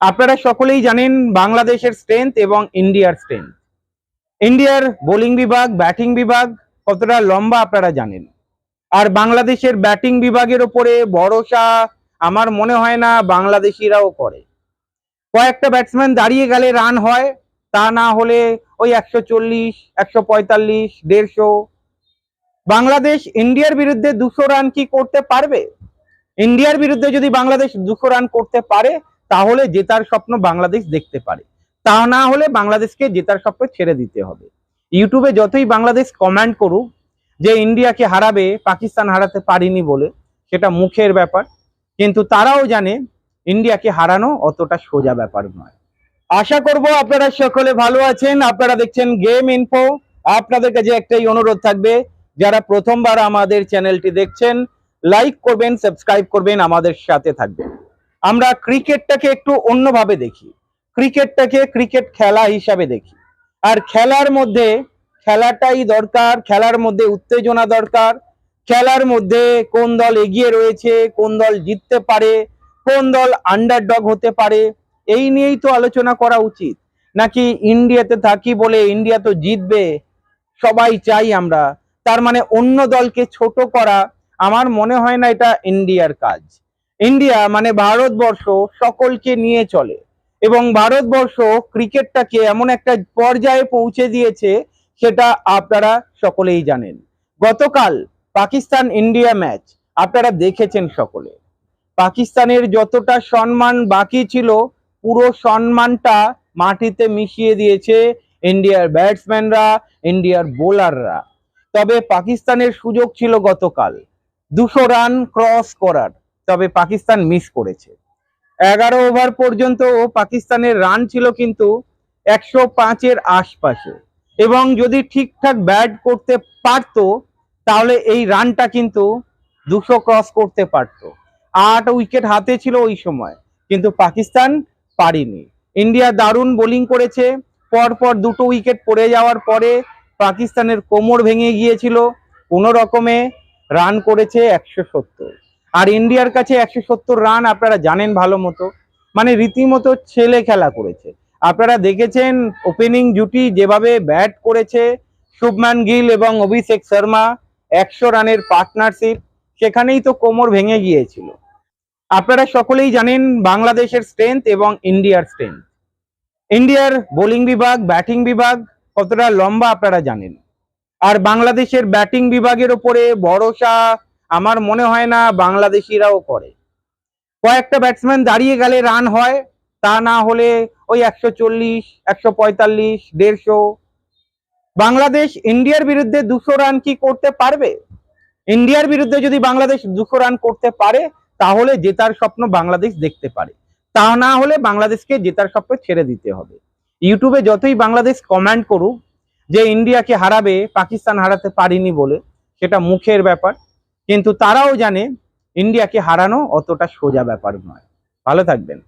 আপনারা সকলেই জানেন বাংলাদেশের স্ট্রেংথ এবং ইন্ডিয়ার স্ট্রেংথ ইন্ডিয়ার বোলিং বিভাগ ব্যাটিং বিভাগ কতটা লম্বা আপনারা জানেন। আর বাংলাদেশের ব্যাটিং বিভাগের ওপরে ভরসা আমার মনে হয় না বাংলাদেশিরাও করে। কয়েকটা ব্যাটসম্যান দাঁড়িয়ে গেলে রান হয়, তা না হলে ওই একশো চল্লিশ, একশো পঁয়তাল্লিশ, দেড়শো। বাংলাদেশ ইন্ডিয়ার বিরুদ্ধে দুশো রান কি করতে পারবে? ইন্ডিয়ার বিরুদ্ধে যদি বাংলাদেশ দুশো রান করতে পারে তাহলে জেতার স্বপ্ন বাংলাদেশ দেখতে পারে। তা না হলে বাংলাদেশকে জেতার স্বপ্ন ছেড়ে দিতে হবে। ইউটিউবে যতই বাংলাদেশ কমেন্ট করুক যে ইন্ডিয়াকে হারাবে, পাকিস্তান হারাতে পারিনি বলে, সেটা মুখের ব্যাপার। কিন্তু তারাও জানে ইন্ডিয়াকে হারানো অতটা সোজা ব্যাপার নয়। আশা করব আপনারা সকলে ভালো আছেন। আপনারা দেখছেন গেম ইনফো আপনাদের কাছে একটাই অনুরোধ থাকবে, যারা প্রথমবার আমাদের চ্যানেলটি দেখছেন লাইক করবেন সাবস্ক্রাইব করবেন আমাদের সাথে থাকবেন। আমরা ক্রিকেটটাকে একটু অন্যভাবে দেখি। ক্রিকেটটাকে ক্রিকেট খেলা হিসাবে দেখি। আর খেলার মধ্যে খেলাটাই দরকার, খেলার মধ্যে উত্তেজনা দরকার, খেলার মধ্যে কোন দল এগিয়ে রয়েছে, কোন দল জিততে পারে, কোন দল আন্ডারডগ হতে পারে, এই নিয়েই তো আলোচনা করা উচিত। নাকি ইন্ডিয়াতে থাকি বলে ইন্ডিয়া তো জিতবে, সবাই চাই আমরা। তার মানে অন্য দলকে ছোট করা, আমার মনে হয় না এটা ইন্ডিয়ার কাজ। ইন্ডিয়া মানে ভারতবর্ষ সকলকে নিয়ে চলে। এবং ভারতবর্ষ ক্রিকেটটাকে এমন একটা পর্যায়ে পৌঁছে দিয়েছে সেটা আপনারা সকলেই জানেন। গতকাল পাকিস্তান ইন্ডিয়া ম্যাচ আপনারা দেখেছেন সকলে। পাকিস্তানের যতটা সম্মান বাকি ছিল, পুরো সম্মানটা মাটিতে মিশিয়ে দিয়েছে ইন্ডিয়ার ব্যাটসম্যানরা, ইন্ডিয়ার বোলাররা। তবে পাকিস্তানের সুযোগ ছিল গতকাল। দুশো রান ক্রস করার। তবে পাকিস্তান মিস করেছে। এগারো ওভার পর্যন্ত পাকিস্তানের রান ছিল কিন্তু একশো পাঁচের আশপাশে। এবং যদি ঠিকঠাক ব্যাট করতে পারতো, তাহলে এই রানটা কিন্তু দুশো ক্রস করতে পারতো। আট উইকেট হাতে ছিল ওই সময়, কিন্তু পাকিস্তান পারিনি। ইন্ডিয়া দারুণ বোলিং করেছে। পরপর দুটো উইকেট পড়ে যাওয়ার পরে পাকিস্তানের কোমর ভেঙে গিয়েছিল। কোনো রকমে রান করেছে একশো সত্তর। আর ইন্ডিয়ার কাছে একশো সত্তর রান আপনারা জানেন ভালো মতো। মানে রীতিমতো ছেলে খেলা করেছে। আপনারা দেখেছেন ওপেনিং জুটি যেভাবে ব্যাট করেছে শুভমান গিল এবং অভিষেক শর্মা, একশো রানের পার্টনারশিপ সেখানেই তো কোমর ভেঙে গিয়েছিল। আপনারা সকলেই জানেন বাংলাদেশের স্ট্রেংথ এবং ইন্ডিয়ার স্ট্রেংথ ইন্ডিয়ার বোলিং বিভাগ ব্যাটিং বিভাগ কতটা লম্বা আপনারা জানেন। আর বাংলাদেশের ব্যাটিং বিভাগের ওপরে ভরসা আমার মনে হয় না বাংলাদেশিরাও করে। কয়েকটা ব্যাটসম্যান দাঁড়িয়ে গেলে রান হয়, তা না হলে ওই একশো চল্লিশ, একশো পঁয়তাল্লিশ, দেড়শো। বাংলাদেশ ইন্ডিয়ার বিরুদ্ধে দুশো রান কি করতে পারবে? ইন্ডিয়ার বিরুদ্ধে যদি বাংলাদেশ দুশো রান করতে পারে, তাহলে জেতার স্বপ্ন বাংলাদেশ দেখতে পারে। তা না হলে বাংলাদেশকে জেতার স্বপ্ন ছেড়ে দিতে হবে। ইউটিউবে যতই বাংলাদেশ কমেন্ট করুক যে ইন্ডিয়াকে হারাবে, পাকিস্তান হারাতে পারিনি বলে, সেটা মুখের ব্যাপার। কিন্তু তারাও জানে ইন্ডিয়াকে হারানো অতটা সোজা ব্যাপার নয়। ভালো থাকবেন।